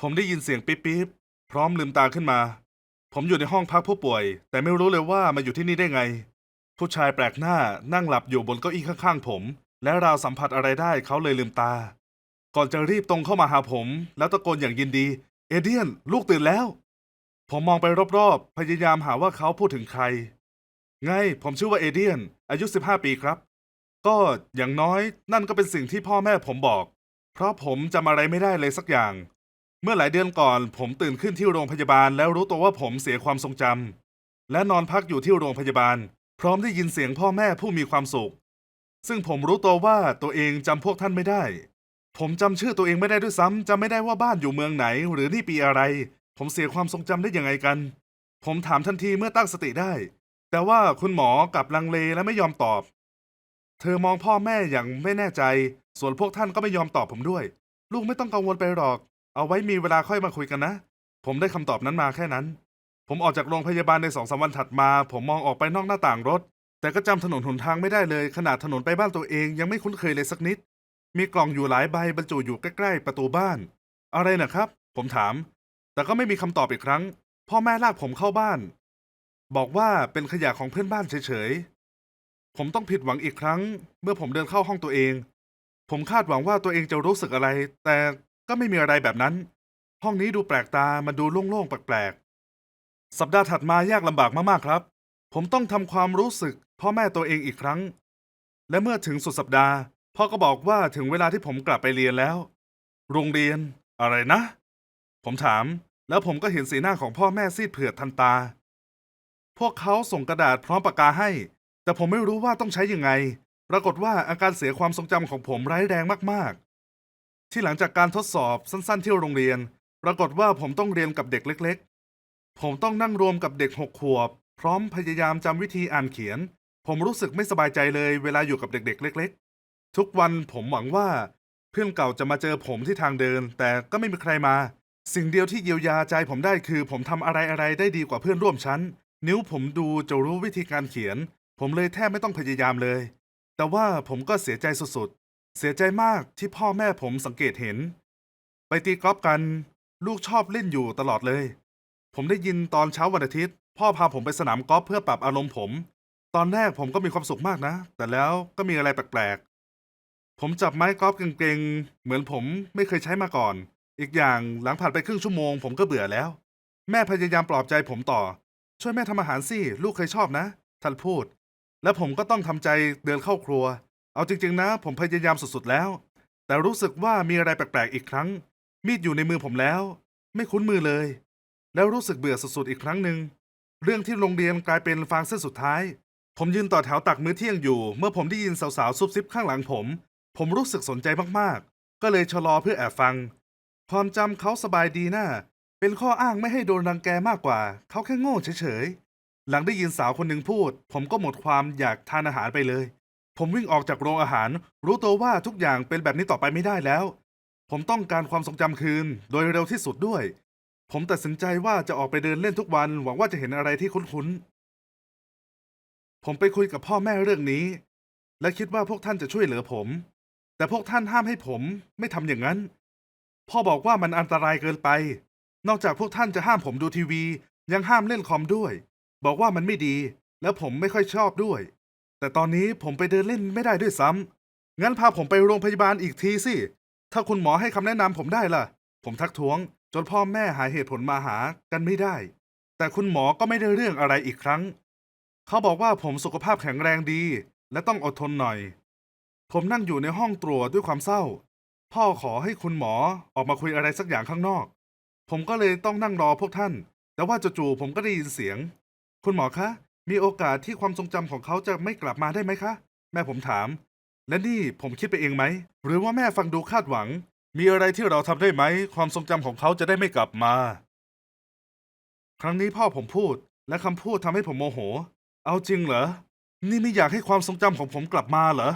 ผมได้ยินเสียงปิ๊บปิ๊บพร้อมลืมตาขึ้นมา ผมอยู่ในห้องพักผู้ป่วย แต่ไม่รู้เลยว่ามาอยู่ที่นี่ได้ไง ผู้ชายแปลกหน้านั่งหลับอยู่บนเก้าอี้ข้างๆผม และราวสัมผัสอะไรได้เขาเลยลืมตา ก่อนจะรีบตรงเข้ามาหาผม แล้วตะโกนอย่างยินดี เอเดียน ลูกตื่นแล้ว ผมมองไปรอบๆ พยายามหาว่าเขาพูดถึงใคร ไง ผมชื่อว่าเอเดียน อายุ 15 ปีครับ ก็อย่างน้อยนั่นก็เป็นสิ่งที่พ่อแม่ผมบอก เพราะผมจำอะไรไม่ได้เลยสักอย่าง เมื่อหลายเดือนก่อน ผมตื่นขึ้นที่โรงพยาบาล แล้วรู้ตัวว่าผมเสียความทรงจำและนอนพักอยู่ที่โรงพยาบาล พร้อมได้ยินเสียงพ่อแม่ผู้มีความสุข ซึ่งผมรู้ตัวว่าตัวเองจำพวกท่านไม่ได้ ผมจำชื่อตัวเองไม่ได้ด้วยซ้ำจำไม่ได้ว่าบ้านอยู่เมืองไหน หรือนี่ปีอะไร ผมเสียความทรงจำได้ยังไงกัน ผมถามทันทีเมื่อตั้งสติได้ แต่ว่าคุณหมอกลับลังเลและไม่ยอมตอบ เธอมองพ่อแม่อย่างไม่แน่ใจ ส่วนพวกท่านก็ไม่ยอมตอบผมด้วย ลูกไม่ต้องกังวลไปหรอก เอาไว้มีเวลาค่อยมาคุยกันนะ ผมได้คำตอบนั้นมาแค่นั้น ผมออกจากโรงพยาบาลในสองสามวันถัดมา ผมมองออกไปนอกหน้าต่างรถ แต่ก็จำถนนหนทางไม่ได้เลย ขนาดถนนไปบ้านตัวเองยังไม่คุ้นเคยเลยสักนิด มีกล่องอยู่หลายใบบรรจุอยู่ใกล้ๆประตูบ้าน อะไรนะครับ ผมถาม แต่ก็ไม่มีคำตอบอีกครั้ง พ่อแม่ลากผมเข้าบ้าน บอกว่าเป็นขยะของเพื่อนบ้านเฉยๆ ผมต้องผิดหวังอีกครั้ง เมื่อผมเดินเข้าห้องตัวเองผมคาดหวังว่าตัวเองจะรู้สึกอะไร แต่ ก็ไม่มีอะไรแบบนั้น ห้องนี้ดูแปลกตา มันดูโล่งๆ แปลกๆ สัปดาห์ถัดมายากลำบากมากๆครับ ผมต้องทำความรู้สึกพ่อแม่ตัวเองอีกครั้ง และเมื่อถึงสุดสัปดาห์ พ่อก็บอกว่าถึงเวลาที่ผมกลับไปเรียนแล้ว โรงเรียน อะไรนะ ผมถาม แล้วผมก็เห็นสีหน้าของพ่อแม่ซีดเผือดทันตา พวกเขาส่งกระดาษพร้อมปากกาให้ แต่ผมไม่รู้ว่าต้องใช้ยังไง ปรากฏว่าอาการเสียความทรงจำของผมร้ายแรงมากๆ ที่หลังจากการทดสอบสั้นๆที่โรงเรียน ปรากฏว่าผมต้องเรียนกับเด็กเล็ก ๆ ผมต้องนั่งรวมกับเด็กหกขวบ พร้อมพยายามจำวิธีอ่านเขียน ผมรู้สึกไม่สบายใจเลยเวลาอยู่กับเด็ก ๆ เล็ก ๆ ทุกวันผมหวังว่า เพื่อนเก่าจะมาเจอผมที่ทางเดิน แต่ก็ไม่มีใครมา สิ่งเดียวที่เยียวยาใจผมได้คือ ผมทำอะไรอะไรๆได้ดีกว่าเพื่อนร่วมชั้น นิ้วผมดูจะรู้วิธีการเขียน ผมเลยแทบไม่ต้องพยายามเลย แต่ว่าผมก็เสียใจสุด เสียใจมากที่พ่อแม่ผมสังเกตเห็น ไปตีกอล์ฟกัน ลูกชอบเล่นอยู่ตลอดเลย ผมได้ยินตอนเช้าวันอาทิตย์ พ่อพาผมไปสนามกอล์ฟเพื่อปรับอารมณ์ผม ตอนแรกผมก็มีความสุขมากนะ แต่แล้วก็มีอะไรแปลกๆ ผมจับไม้กอล์ฟเก่งๆ เหมือนผมไม่เคยใช้มาก่อน อีกอย่างหลังผ่านไปครึ่งชั่วโมงผมก็เบื่อแล้ว แม่พยายามปลอบใจผมต่อ ช่วยแม่ทำอาหารสิลูกเคยชอบนะท่านพูด แล้วผมก็ต้องทำใจเดินเข้าครัว เอาจริง ๆ นะ ผมพยายามสุดๆแล้ว แต่รู้สึกว่ามีอะไรแปลกๆอีกครั้ง มีดอยู่ในมือผมแล้ว ไม่คุ้นมือเลย แล้วรู้สึกเบื่อสุดๆอีกครั้งหนึ่งเรื่องที่โรงเรียนกลายเป็นฟางเส้นสุดท้าย ผมยืนต่อแถวตักมื้อเที่ยงอยู่ เมื่อผมได้ยินสาวๆซุบซิบข้างหลังผม ผมรู้สึกสนใจมากๆ ก็เลยชะลอเพื่อแอบฟัง ความจำเขาสบายดีน่าเป็นข้ออ้างไม่ให้โดนรังแกมากกว่า เขาแค่โง่เฉยๆ หลังได้ยินสาวคนหนึ่งพูด ผมก็หมดความอยากทานอาหารไปเลย ผมวิ่งออกจากโรงอาหาร รู้ตัวว่าทุกอย่างเป็นแบบนี้ต่อไปไม่ได้แล้ว ผมต้องการความทรงจำคืน โดยเร็วที่สุดด้วย ผมตัดสินใจว่าจะออกไปเดินเล่นทุกวัน หวังว่าจะเห็นอะไรที่คุ้นๆ ผมไปคุยกับพ่อแม่เรื่องนี้ และคิดว่าพวกท่านจะช่วยเหลือผม แต่พวกท่านห้ามให้ผมไม่ทำอย่างนั้น พ่อบอกว่ามันอันตรายเกินไป นอกจากพวกท่านจะห้ามผมดูทีวี ยังห้ามเล่นคอมด้วย บอกว่ามันไม่ดี แล้วผมไม่ค่อยชอบด้วย แต่ตอนนี้ผมไปเดินเล่นไม่ได้ด้วยซ้ำงั้นพาผมไปโรงพยาบาลอีกทีสิ ถ้าคุณหมอให้คำแนะนำผมได้ล่ะ ผมทักท้วง จนพ่อแม่หาเหตุผลมาหากันไม่ได้ แต่คุณหมอก็ไม่ได้เรื่องอะไรอีกครั้ง เขาบอกว่าผมสุขภาพแข็งแรงดี และต้องอดทนหน่อย ผมนั่งอยู่ในห้องตรวจด้วยความเศร้า พ่อขอให้คุณหมอออกมาคุยอะไรสักอย่างข้างนอก ผมก็เลยต้องนั่งรอพวกท่าน แต่ว่าจู่ๆผมก็ได้ยินเสียง คุณหมอคะ มีโอกาสที่ความทรงจำของเขาจะไม่กลับมาได้ไหมคะ แม่ผมถาม และนี่ผมคิดไปเองไหม หรือว่าแม่ฟังดูคาดหวัง มีอะไรที่เราทำได้ไหม ความทรงจำของเขาจะได้ไม่กลับมา ครั้งนี้พ่อผมพูด และคำพูดทำให้ผมโมโห เอาจริงเหรอ นี่ไม่อยากให้ความทรงจำของผมกลับมาเหรอ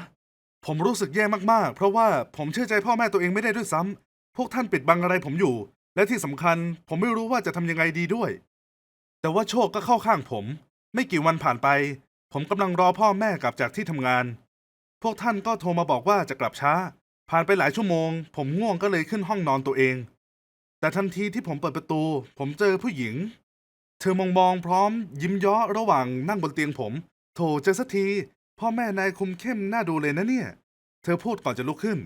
ผมรู้สึกแย่มากๆ เพราะว่าผมเชื่อใจพ่อแม่ตัวเองไม่ได้ด้วยซ้ำพวกท่านปิดบังอะไรผมอยู่ และที่สำคัญ ผมไม่รู้ว่าจะทำยังไงดีด้วย แต่ว่าโชคก็เข้าข้างผม ไม่กี่วันผ่านไป ผมกำลังรอพ่อแม่กลับจากที่ทำงาน พวกท่านก็โทรมาบอกว่าจะกลับช้า ผ่านไปหลายชั่วโมง ผมง่วงก็เลยขึ้นห้องนอนตัวเอง แต่ทันทีที่ผมเปิดประตู ผมเจอผู้หญิง เธอมองมองพร้อม ยิ้มเย้อระหว่างนั่งบนเตียงผม โถเจอสักที พ่อแม่นายคุมเข้มน่าดูเลยนะเนี่ย เธอพูดก่อนจะลุกขึ้น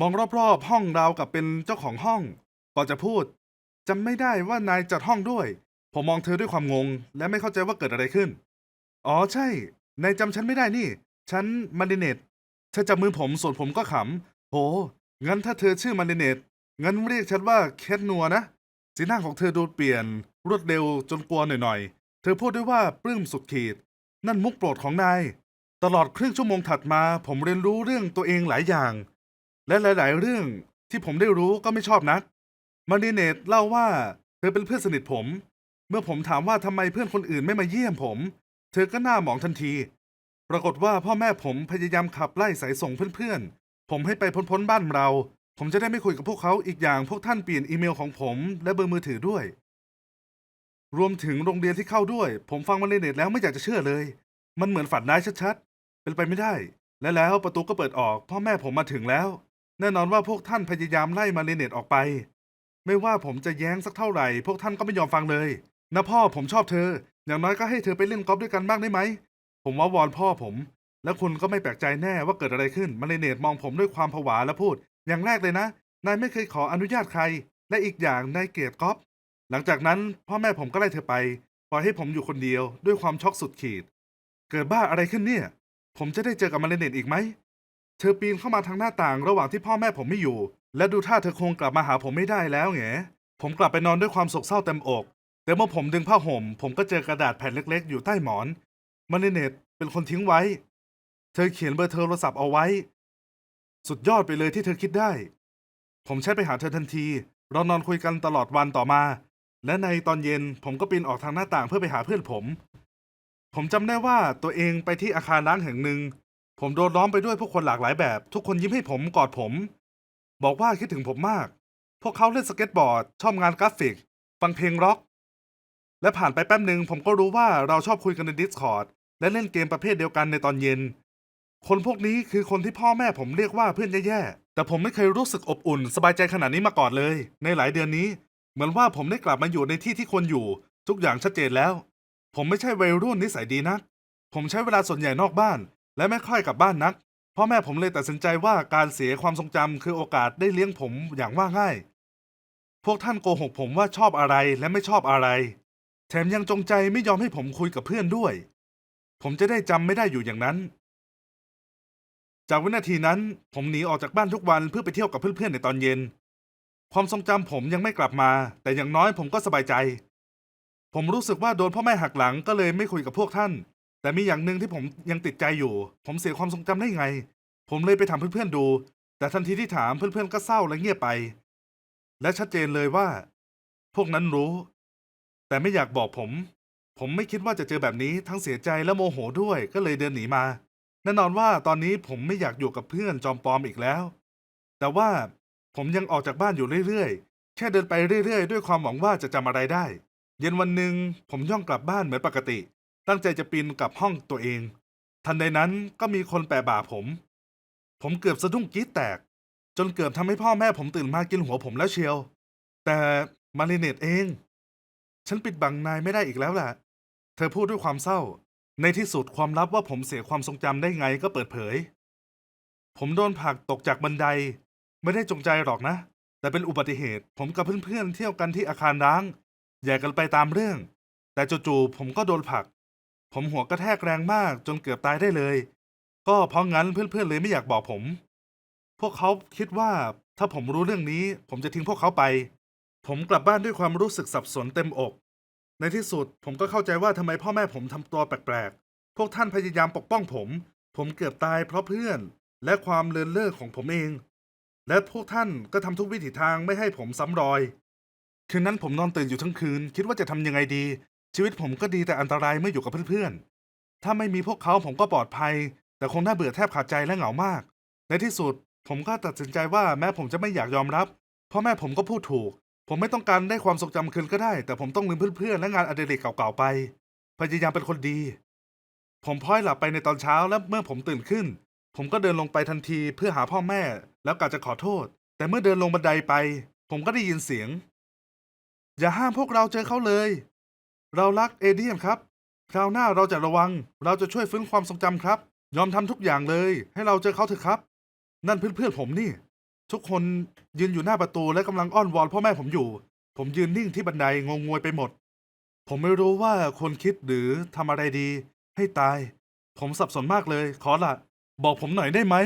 มองรอบๆห้องราวกับเป็นเจ้าของห้อง ก่อนจะพูดจำไม่ได้ว่านายจัดห้องด้วย ผมมองเธอด้วยความงง และไม่เข้าใจว่าเกิดอะไรขึ้น อ๋อใช่ นายจำฉันไม่ได้นี่ ฉันมาริเนตเธอจับมือผมส่วนผมก็ขำ โห งั้นถ้าเธอชื่อมาริเนตงั้นเรียกฉันว่าแคทนัวนะ สีหน้าของเธอดูเปลี่ยน รวดเร็วจนกลัวหน่อยๆ เธอพูดด้วยว่าปลื้มสุดขีด นั่นมุกโปรดของนาย ตลอดครึ่งชั่วโมงถัดมา ผมเรียนรู้เรื่องตัวเองหลายอย่าง และหลาย ๆ เรื่องที่ผมได้รู้ก็ไม่ชอบนักมาริเนตเล่าว่า เธอเป็นเพื่อนสนิทผม เมื่อผมถามว่าทำไมเพื่อนคนอื่นไม่มาเยี่ยมผม เธอก็หน้าหมองทันที ปรากฏว่าพ่อแม่ผมพยายามขับไล่สายส่งเพื่อนๆ ผมให้ไปพ้นๆบ้านเรา ผมจะได้ไม่คุยกับพวกเขาอีกอย่างพวกท่านเปลี่ยนอีเมลของผมและเบอร์มือถือด้วย รวมถึงโรงเรียนที่เข้าด้วย ผมฟังมาเลเนตแล้วไม่อยากจะเชื่อเลย มันเหมือนฝันร้ายชัดๆ เป็นไปไม่ได้ และแล้วประตูก็เปิดออก พ่อแม่ผมมาถึงแล้ว แน่นอนว่าพวกท่านพยายามไล่มาเลเนตออกไป ไม่ว่าผมจะแย้งสักเท่าไหร่ พวกท่านก็ไม่ยอมฟังเลย นะพ่อผมชอบเธอ อย่างน้อยก็ให้เธอไปเล่นกอล์ฟด้วยกันบ้างได้ไหม ผมว่าวอนพ่อผม แล้วคุณก็ไม่แปลกใจแน่ว่าเกิดอะไรขึ้นมาเลเนตมองผมด้วยความผวาและพูด อย่างแรกเลยนะ นายไม่เคยขออนุญาตใคร และอีกอย่างนายเกลียดกอล์ฟหลังจากนั้นพ่อแม่ผมก็ไล่เธอไปปล่อยให้ผมอยู่คนเดียวด้วยความช็อกสุดขีด เกิดบ้าอะไรขึ้นเนี่ย ผมจะได้เจอกับมาเลเนตอีกไหมเธอปีนเข้ามาทางหน้าต่างระหว่างที่พ่อแม่ผมไม่อยู่ และดูท่าเธอคงกลับมาหาผมไม่ได้แล้วแงผมกลับไปนอนด้วยความโศกเศร้าเต็มอก แต่เมื่อผมดึงผ้าห่ม ผมก็เจอกระดาษแผ่นเล็ก ๆ อยู่ใต้หมอนมาเลเนตเป็นคนทิ้งไว้ เธอเขียนเบอร์โทรศัพท์เอาไว้ สุดยอดไปเลยที่เธอคิดได้ ผมแชทไปหาเธอทันที เรานอนคุยกันตลอดวันต่อมา และในตอนเย็นผมก็ปีนออกทางหน้าต่างเพื่อไปหาเพื่อนผม ผมจำได้ว่าตัวเองไปที่อาคารร้างแห่งหนึ่ง ผมโดนล้อมไปด้วยผู้คนหลากหลายแบบ ทุกคนยิ้มให้ผมกอดผม บอกว่าคิดถึงผมมาก พวกเขาเล่นสเก็ตบอร์ด ชอบงานกราฟิก ฟังเพลงร็อก และผ่านไปแป๊บหนึ่งผมก็รู้ว่าเราชอบคุยกันใน Discord และเล่นเกมประเภทเดียวกันในตอนเย็น คนพวกนี้คือคนที่พ่อแม่ผมเรียกว่าเพื่อนแย่ๆ แต่ผมไม่เคยรู้สึกอบอุ่น สบายใจขนาดนี้มาก่อนเลย ในหลายเดือนนี้ เหมือนว่าผมได้กลับมาอยู่ในที่ที่ควรอยู่ ทุกอย่างชัดเจนแล้ว ผมไม่ใช่วัยรุ่นนิสัยดีนัก ผมใช้เวลาส่วนใหญ่นอกบ้าน และไม่ค่อยกลับบ้านนัก พ่อแม่ผมเลยตัดสินใจว่าการเสียความทรงจำคือโอกาสได้เลี้ยงผมอย่างว่าง่าย พวกท่านโกหกผมว่าชอบอะไรและไม่ชอบอะไร แถมยังจงใจไม่ยอมให้ผมคุยกับเพื่อนด้วย ผมจะได้จำไม่ได้อยู่อย่างนั้น จากวินาทีนั้นผมหนีออกจากบ้านทุกวันเพื่อไปเที่ยวกับเพื่อนๆในตอนเย็น ความทรงจำผมยังไม่กลับมา แต่อย่างน้อยผมก็สบายใจ ผมรู้สึกว่าโดนพ่อแม่หักหลังก็เลยไม่คุยกับพวกท่าน แต่มีอย่างหนึ่งที่ผมยังติดใจอยู่ ผมเสียความทรงจำได้ไง ผมเลยไปถามเพื่อนๆดู แต่ทันทีที่ถามเพื่อนๆก็เศร้าและเงียบไป และชัดเจนเลยว่า พวกนั้นรู้ แต่ไม่อยากบอกผม ผมไม่คิดว่าจะเจอแบบนี้ทั้งเสียใจและโมโหด้วยก็เลยเดินหนีมา แน่นอนว่าตอนนี้ผมไม่อยากอยู่กับเพื่อนจอมปลอมอีกแล้ว แต่ว่าผมยังออกจากบ้านอยู่เรื่อยๆ แค่เดินไปเรื่อยๆ ด้วยความหวังว่าจะจำอะไรได้ เย็นวันหนึ่งผมย่องกลับบ้านเหมือนปกติ ตั้งใจจะปีนกลับห้องตัวเอง ทันใดนั้นก็มีคนแปะบ่าผม ผมเกือบสะดุ้งกี๊ดแตก จนเกือบทำให้พ่อแม่ผมตื่นมากินหัวผมแล้วเชียว แต่มาริเนตเอง ฉันปิดบังนายไม่ได้อีกแล้วล่ะ เธอพูดด้วยความเศร้า ในที่สุดความลับว่าผมเสียความทรงจำได้ไงก็เปิดเผย ผมโดนผลักตกจากบันได ไม่ได้จงใจหรอกนะ แต่เป็นอุบัติเหตุ ผมกับเพื่อนๆเที่ยวกันที่อาคารร้างแยกกันไปตามเรื่อง แต่จู่ๆผมก็โดนผลัก ผมหัวกระแทกแรงมากจนเกือบตายได้เลย ก็เพราะงั้นเพื่อนๆเลยไม่อยากบอกผม พวกเขาคิดว่าถ้าผมรู้เรื่องนี้ ผมจะทิ้งพวกเขาไป ผมกลับบ้านด้วยความรู้สึกสับสนเต็มอก ในที่สุดผมก็เข้าใจว่าทำไมพ่อแม่ผมทำตัวแปลกๆ พวกท่านพยายามปกป้องผม ผมเกือบตายเพราะเพื่อน และความเลินเล่อของผมเอง และพวกท่านก็ทำทุกวิถีทางไม่ให้ผมซ้ำรอย คืนนั้นผมนอนตื่นอยู่ทั้งคืน คิดว่าจะทำยังไงดี ชีวิตผมก็ดีแต่อันตรายเมื่ออยู่กับเพื่อนๆ ถ้าไม่มีพวกเขาผมก็ปลอดภัย แต่คงน่าเบื่อแทบขาดใจและเหงามาก ในที่สุด ผมก็ตัดสินใจว่าแม้ผมจะไม่อยากยอมรับพ่อแม่ผมก็พูดถูก ผมไม่ต้องการได้ความทรงจำคืนก็ได้ แต่ผมต้องลืมเพื่อนๆ และงานอดิเรกเก่าๆไป พยายามเป็นคนดี ผมพลอยหลับไปในตอนเช้าและเมื่อผมตื่นขึ้น ผมก็เดินลงไปทันทีเพื่อหาพ่อแม่ แล้วกะจะขอโทษ แต่เมื่อเดินลงบันไดไป ผมก็ได้ยินเสียง อย่าห้ามพวกเราเจอเขาเลย เรารักเอเดียนครับ คราวหน้าเราจะระวัง เราจะช่วยฟื้นความทรงจำครับ ยอมทำทุกอย่างเลย ให้เราเจอเขาเถอะครับ นั่นเพื่อนๆผมนี่ ทุกคนยืนอยู่หน้าประตูและกำลังอ้อนวอนพ่อแม่ผมอยู่ ผมยืนนิ่งที่บันไดงงงวยไปหมด ผมไม่รู้ว่าควรคิดหรือทำอะไรดี ให้ตาย ผมสับสนมากเลย ขอละบอกผมหน่อยได้ไหม